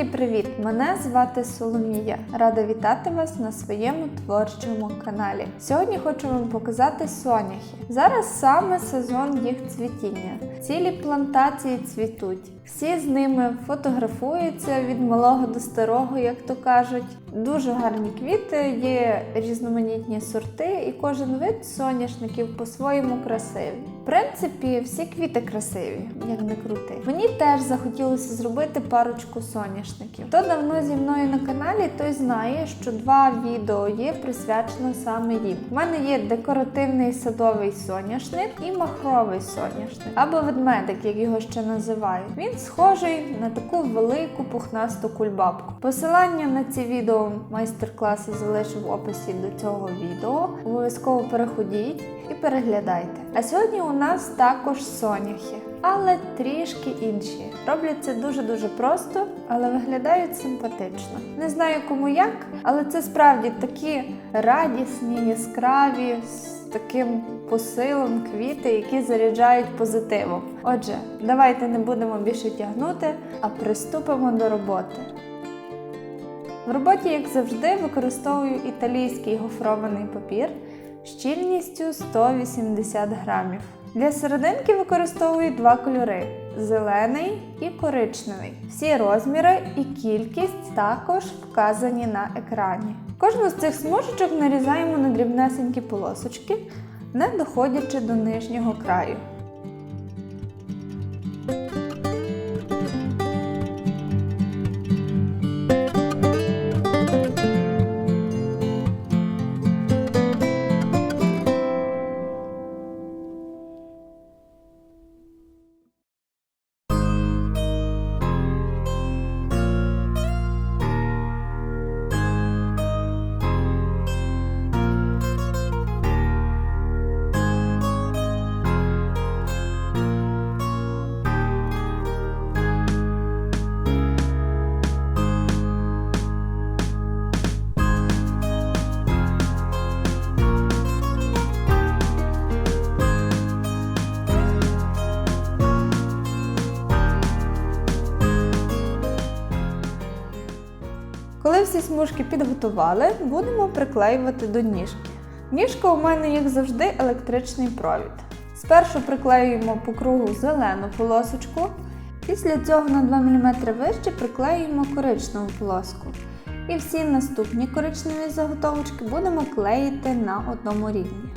великий привіт! Мене звати Соломія. Рада вітати вас на своєму творчому каналі. Сьогодні хочу вам показати соняхи. Зараз саме сезон їх цвітіння. Цілі плантації цвітуть. Всі з ними фотографуються від малого до старого, як то кажуть. Дуже гарні квіти, є різноманітні сорти, і кожен вид соняшників по-своєму красивий. В принципі, всі квіти красиві, як не крути. Мені теж захотілося зробити парочку соняшників. Хто давно зі мною на каналі, той знає, що два відео є присвячено саме їм. У мене є декоративний садовий соняшник і махровий соняшник, або ведмедик, як його ще називають. Він схожий на таку велику пухнасту кульбабку. Посилання на ці відео майстер-класи залишу в описі до цього відео. Обов'язково переходіть і переглядайте. А сьогодні у нас також соняхи, але трішки інші. Роблять це дуже-дуже просто, але виглядають симпатично. Не знаю кому як, але це справді такі радісні, яскраві, з таким посилом квіти, які заряджають позитивом. Отже, давайте не будемо більше тягнути, а приступимо до роботи. В роботі, як завжди, використовую італійський гофрований папір щільністю 180 грамів. Для серединки використовую два кольори зелений і коричневий. Всі розміри і кількість також вказані на екрані. Кожну з цих смужечок нарізаємо на дрібнесенькі полосочки, не доходячи до нижнього краю. Смужки підготували, будемо приклеювати до ніжки. Ніжка у мене, як завжди, електричний провід. Спершу приклеюємо по кругу зелену полосочку, після цього на 2 мм вище приклеюємо коричневу полоску. І всі наступні коричневі заготовочки будемо клеїти на одному рівні.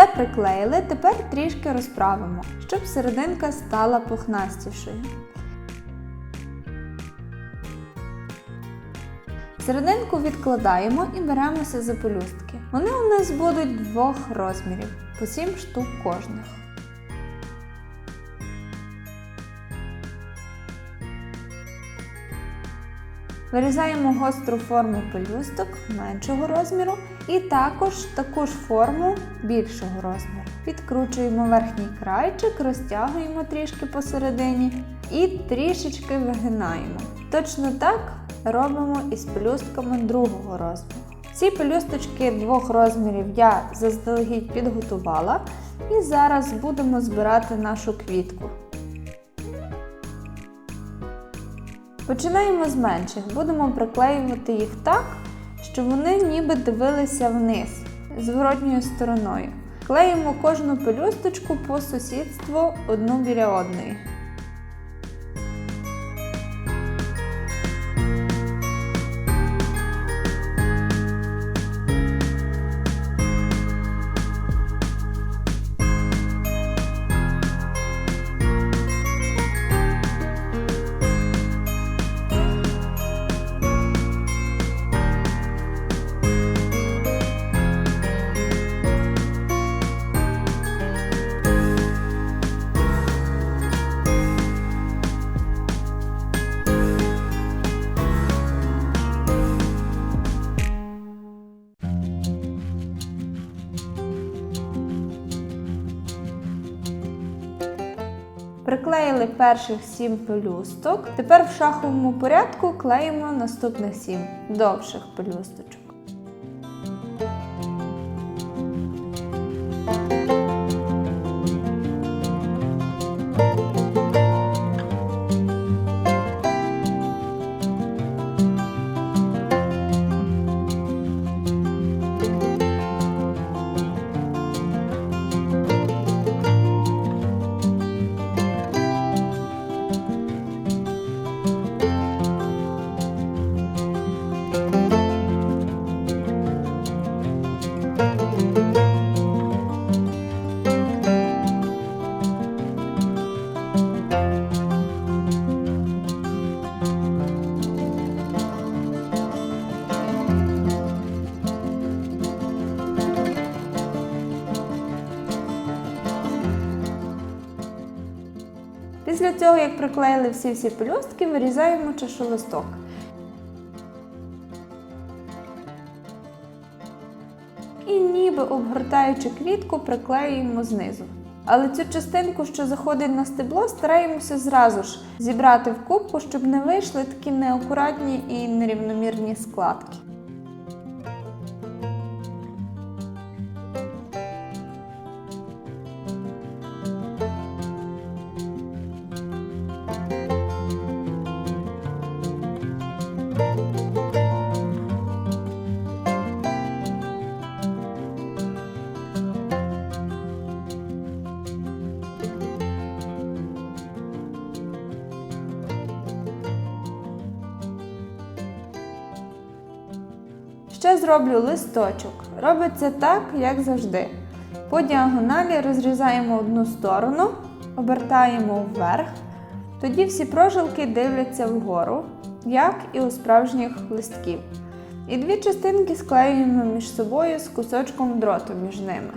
Все приклеїли, тепер трішки розправимо, щоб серединка стала пухнастішою. Серединку відкладаємо і беремося за пелюстки. Вони у нас будуть двох розмірів, по 7 штук кожних. Вирізаємо гостру форму пелюсток меншого розміру і також таку ж форму більшого розміру. Підкручуємо верхній крайчик, розтягуємо трішки посередині і трішечки вигинаємо. Точно так робимо із пелюстками другого розміру. Ці пелюсточки двох розмірів я заздалегідь підготувала і зараз будемо збирати нашу квітку. Починаємо з менших. Будемо приклеювати їх так, щоб вони ніби дивилися вниз зворотньою стороною. Клеїмо кожну пелюсточку по сусідству одну біля одної. Приклеїли перших 7 пелюсток. Тепер в шаховому порядку клеїмо наступних 7 довших пелюсточок. Цього, як приклеїли всі-всі пелюстки, вирізаємо чашолисток. І ніби обгортаючи квітку, приклеюємо знизу. Але цю частинку, що заходить на стебло, стараємося зразу ж зібрати в кубку, щоб не вийшли такі неакуратні і нерівномірні складки. Ще зроблю листочок. Робиться так, як завжди. По діагоналі розрізаємо одну сторону, обертаємо вверх. Тоді всі прожилки дивляться вгору, як і у справжніх листків. І дві частинки склеюємо між собою з кусочком дроту між ними.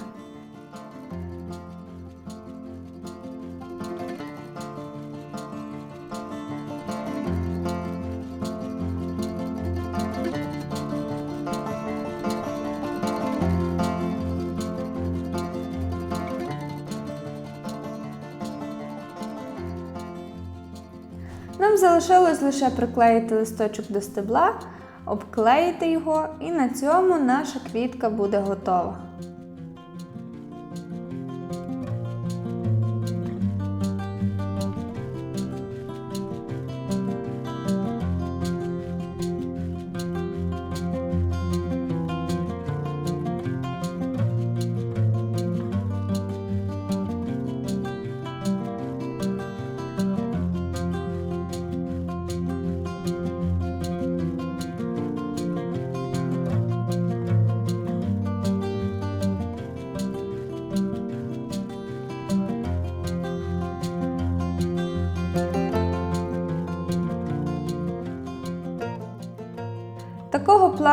Нам залишилось лише приклеїти листочок до стебла, обклеїти його, і на цьому наша квітка буде готова.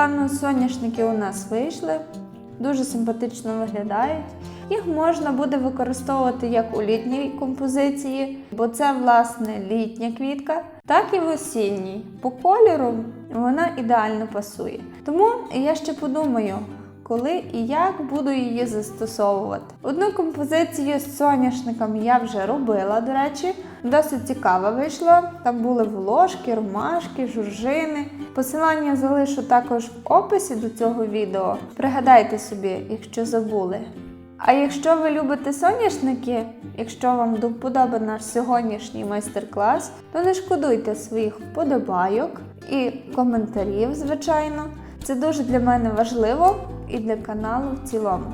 Плану соняшники у нас вийшли, дуже симпатично виглядають. Їх можна буде використовувати як у літній композиції, бо це, власне, літня квітка, так і в осінній. По кольору вона ідеально пасує. Тому я ще подумаю, коли і як буду її застосовувати. Одну композицію з соняшником я вже робила, до речі, досить цікава вийшла. Там були волошки, ромашки, журжини. Посилання залишу також в описі до цього відео. Пригадайте собі, якщо забули. А якщо ви любите соняшники, якщо вам до вподоби наш сьогоднішній майстер-клас, то не шкодуйте своїх вподобайок і коментарів, звичайно. Це дуже для мене важливо і для каналу в цілому.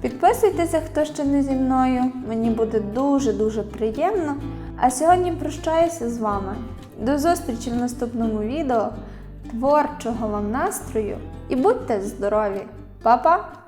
Підписуйтеся, хто ще не зі мною, мені буде дуже-дуже приємно. А сьогодні прощаюся з вами. До зустрічі в наступному відео. Творчого вам настрою і будьте здорові! Па-па!